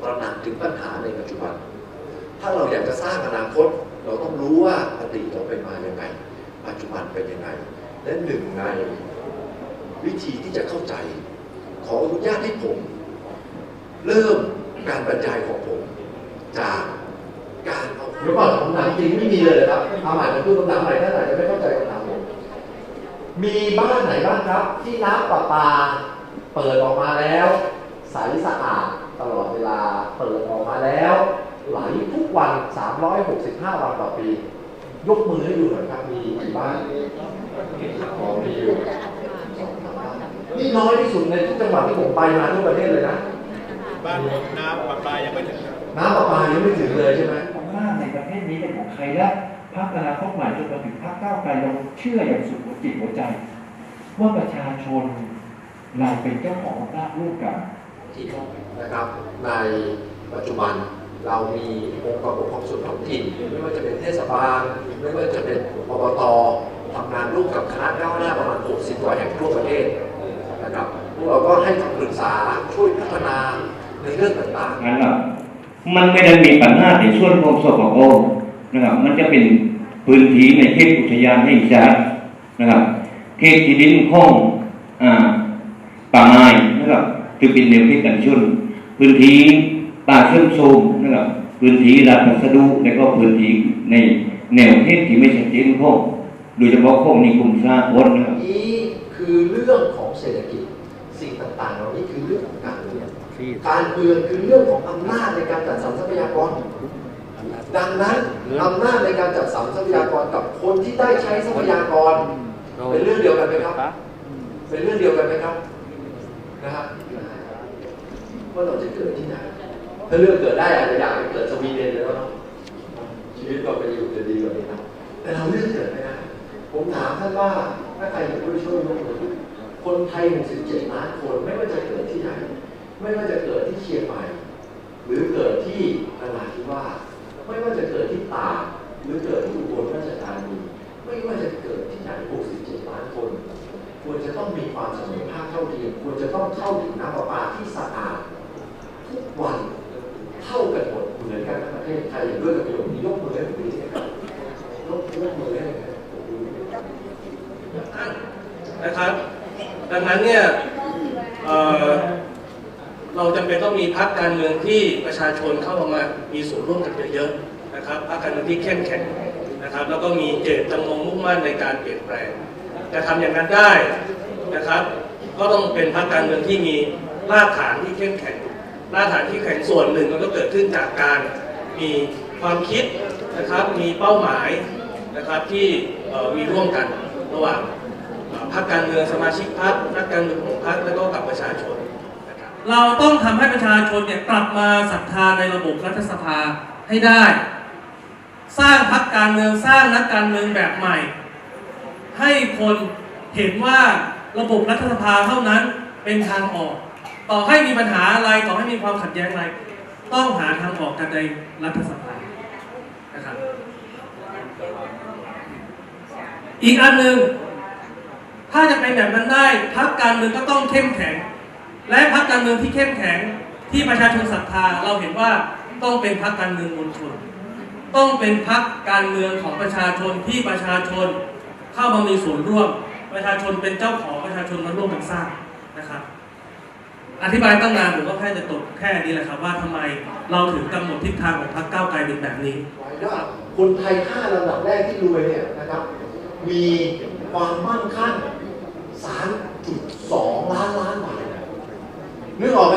ตระหนักถึงปัญหาในปัจจุบัน ถ้าเราอยากจะสร้างอนาคต เราต้องรู้ว่าอดีตเราเป็นมาอย่างไง ปัจจุบันเป็นยังไง และหนึ่งในวิธีที่จะเข้าใจ ขออนุญาตให้ผม เริ่มการบรรยายของผม จากการเอาเดี๋ยวก่อนคำถามจริงไม่มีเลยครับเอาใหม่มาพูดคำถามใหม่ถ้าไหนจะไม่เข้าใจคำถามผมมีบ้านไหนบ้างครับ ที่น้ำประปา เปิดออกมาแล้วใสสะอาด ตลอดเวลาเปิดออกมาแล้ว ไหลทุกวัน 365 วันต่อปี ยกมือให้ดูหน่อยครับมีกี่บ้านอ๋อมีอยู่สองสามบ้านนี่น้อยที่สุดในทุกจังหวัดที่ผมไปมาทั่วประเทศเลยนะ บ้านผมน้ำปลาปลายังไม่ถึงครับน้ำประปายังไม่ถึงเลยใช่ไหมอำนาจในประเทศนี้เป็นของใครและพรรคอนาคตใหม่จนมาถึงพรรคก้าวไกลเราเชื่ออย่างสุดหัวจิตหัวใจ ว่าประชาชนเราเป็นเจ้าของอำนาจร่วมกัน ที่นะครับ ในปัจจุบันเรามีองค์กรปกครองส่วนท้องถิ่น ไม่ว่าจะเป็นเทศบาล ไม่ว่าจะเป็นอบตทำงานร่วมกับคณะก้าวหน้าประมาณ 60กว่าแห่งทั่วประเทศนะครับพวกเราก็ให้คำปรึกษาช่วยพัฒนาในเรื่องต่างงั้นล่ะมันไม่ได้มีปัญหาในส่วนของสปกนะครับ มันจะเป็นพื้นที่ในเขตอุทยานแห่งชาตินะครับ เขตที่ดินของอ่าป่าไม้ ครับคือเป็นแนวเขตกันชนพื้นที่ป่าเชื่อมโซมนะครับพื้นที่รัฐพัสดุและก็พื้นที่ในแนวเขตที่ไม่ชัดเจนของโดยเฉพาะของนิคมสร้างคนนะครับๆนี้คือเรื่องของเศรษฐกิจสิ่งต่างๆเหล่านี้คือเรื่องของการเมืองการเมืองคือเรื่องของอำนาจในการจัดสรรทรัพยากรดังนั้นอำนาจในการจัดสรรทรัพยากรกับคนที่ได้ใช้ทรัพยากรเป็นเรื่องเดียวกันไหมครับ เป็นเรื่องเดียวกันไหมครับนะครับ ว่าเราจะเกิดที่ไหน ถ้าเลือกเกิดได้อาจจะอยากไปเกิดสวีเดนเลยแล้วเนาะชีวิตเราไปอยู่จะดีกว่านี้นะแต่เราเลือกเกิดไม่ได้ผมถามท่านว่าถ้าใครอยากช่วยช่วยยกมือคนไทย 67 ล้านคนไม่ว่าจะเกิดที่ไหน ไม่ว่าจะเกิดที่เชียงใหม่ หรือเกิดที่นราธิวาสไม่ว่าจะเกิดที่ตากหรือเกิดที่อุบลราชธานีไม่ว่าจะเกิดที่ไหน 67 ล้านคน ควรจะต้องมีความเสมอภาคเท่าเทียม ควรจะต้องเข้าถึงน้ำประปาที่สะอาด ทุกวันเท่ากันหมดเห นะเทศใครเห็นด้วยกับประโยคนี้ยกมือให้ผมดูสิครับยกยกมือให้ผมดูนะครับ ดังนั้นเนี่ยเเราจำเป็นต้องมีพรรคการเมืองที่ประชาชนเข้ามามีส่วนร่วมกันเยอะๆนะครับพรรคการเมืองที่เข้มแข็งนะครับ แล้วก็มีเจตจำนงมุ่งมั่นในการเปลี่ยนแปลงจะทำอย่างนั้นได้นะครับ ก็ต้องเป็นพรรคการเมืองที่มีรากฐานที่เข้มแข็งรากฐานที่แข็งส่วนหนึ่งมันก็เกิดขึ้นจากการ มีความคิดนะครับมีเป้าหมายนะครับที่มีร่วมกันระหว่างพรรคการเมืองสมาชิกพรรคนักการเมืองของพรรคแล้วก็กับประชาชนนะครับเราต้องทำให้ประชาชนเนี่ยกลับมาศรัทธาในระบบรัฐสภาให้ได้ สร้างพรรคการเมืองสร้างนักการเมืองแบบใหม่ ให้คนเห็นว่าระบบรัฐสภาเท่านั้นเป็นทางออก ต่อให้มีปัญหาอะไรต่อให้มีความขัดแย้งอะไร ต้องหาทางออกกันในรัฐสภานะครับ อีกอันหนึ่งถ้าจะเป็นแบบนั้นได้พรรคการเมืองก็ต้องเข้มแข็ง และพรรคการเมืองที่เข้มแข็งที่ประชาชนศรัทธาเราเห็นว่าต้องเป็นพรรคการเมืองมวลชน ต้องเป็นพรรคการเมืองของประชาชนที่ประชาชนเข้ามามีส่วนร่วม ประชาชนเป็นเจ้าของประชาชนมาร่วมกันสร้างนะครับ อธิบายตั้งนานผมก็แค่จะตกแค่นี้แหละครับ ว่าทำไมเราถึงกำหนดทิศทางของพรรคก้าวไกลเป็นแบบนี้ไว้ว่าคนไทยห้าลำดับแรกที่รวยเนี่ยนะครับ มีความมั่งคั่ง 3.2 ล้านล้านบาทนึกออกไหม